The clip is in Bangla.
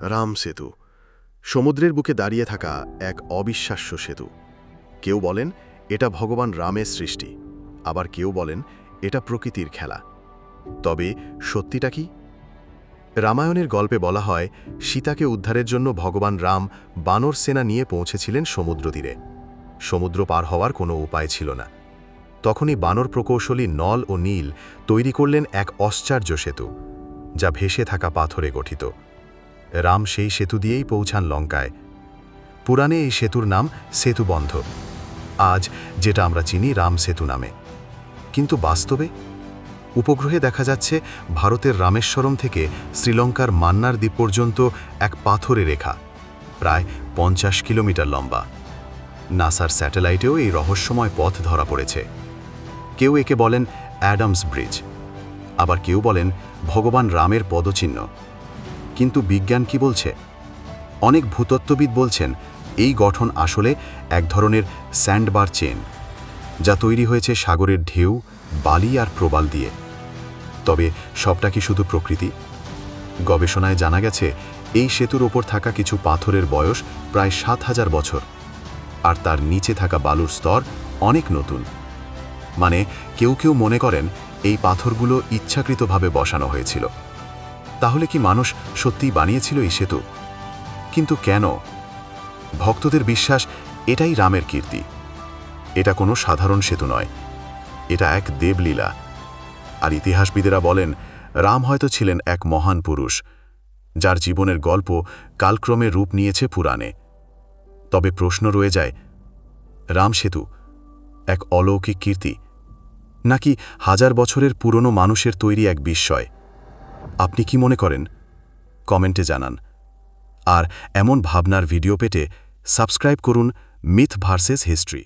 রাম সেতু, সমুদ্রের বুকে দাঁড়িয়ে থাকা এক অবিশ্বাস্য সেতু। কেউ বলেন, এটা ভগবান রামের সৃষ্টি, আবার কেউ বলেন, এটা প্রকৃতির খেলা। তবে সত্যিটা কি? রামায়ণের গল্পে বলা হয়, সীতাকে উদ্ধারের জন্য ভগবান রাম বানর সেনা নিয়ে পৌঁছেছিলেন সমুদ্র তীরে। সমুদ্র পার হওয়ার কোনো উপায় ছিল না। তখনই বানর প্রকৌশলী নল ও নীল তৈরি করলেন এক অশ্চার্য সেতু, যা ভেসে থাকা পাথরে গঠিত। রাম সেই সেতু দিয়েই পৌঁছান লঙ্কায়। পুরাণে এই সেতুর নাম সেতুবন্ধ। আজ যেটা আমরা চিনি রাম সেতু নামে। কিন্তু বাস্তবে? উপগ্রহে দেখা যাচ্ছে ভারতের রামেশ্বরম থেকে শ্রীলঙ্কার মান্নার দ্বীপ পর্যন্ত এক পাথরে রেখা, প্রায় পঞ্চাশ কিলোমিটার লম্বা। নাসার স্যাটেলাইটেও এই রহস্যময় পথ ধরা পড়েছে। কেউ একে বলেন অ্যাডামস ব্রিজ, আবার কেউ বলেন ভগবান রামের পদচিহ্ন। কিন্তু বিজ্ঞান কি বলছে? অনেক ভূতত্ত্ববিদ বলছেন, এই গঠন আসলে এক ধরনের স্যান্ডবার চেন, যা তৈরি হয়েছে সাগরের ঢেউ, বালি আর প্রবাল দিয়ে। তবে সবটা কি শুধু প্রকৃতি? গবেষণায় জানা গেছে, এই সেতুর ওপর থাকা কিছু পাথরের বয়স প্রায় সাত হাজার বছর, আর তার নিচে থাকা বালুর স্তর অনেক নতুন। মানে কেউ কেউ মনে করেন, এই পাথরগুলো ইচ্ছাকৃতভাবে বসানো হয়েছিল। তাহলে কি মানুষ সত্যিই বানিয়েছিল এই সেতু? কিন্তু কেন? ভক্তদের বিশ্বাস এটাই রামের কীর্তি। এটা কোনো সাধারণ সেতু নয়। এটা এক দেবলীলা। আর ইতিহাসবিদেরা বলেন, রাম হয়তো ছিলেন এক মহান পুরুষ, যার জীবনের গল্প কালক্রমে রূপ নিয়েছে পুরাণে। তবে প্রশ্ন রয়ে যায়, রাম সেতু এক অলৌকিক কীর্তি? নাকি হাজার বছরের পুরনো মানুষের তৈরি এক বিস্ময়? আপনি কি মনে করেন? কমেন্টে জানান। আর এমন ভাবনার ভিডিও পেতে সাবস্ক্রাইব করুন মিথ ভার্সেস হিস্ট্রি।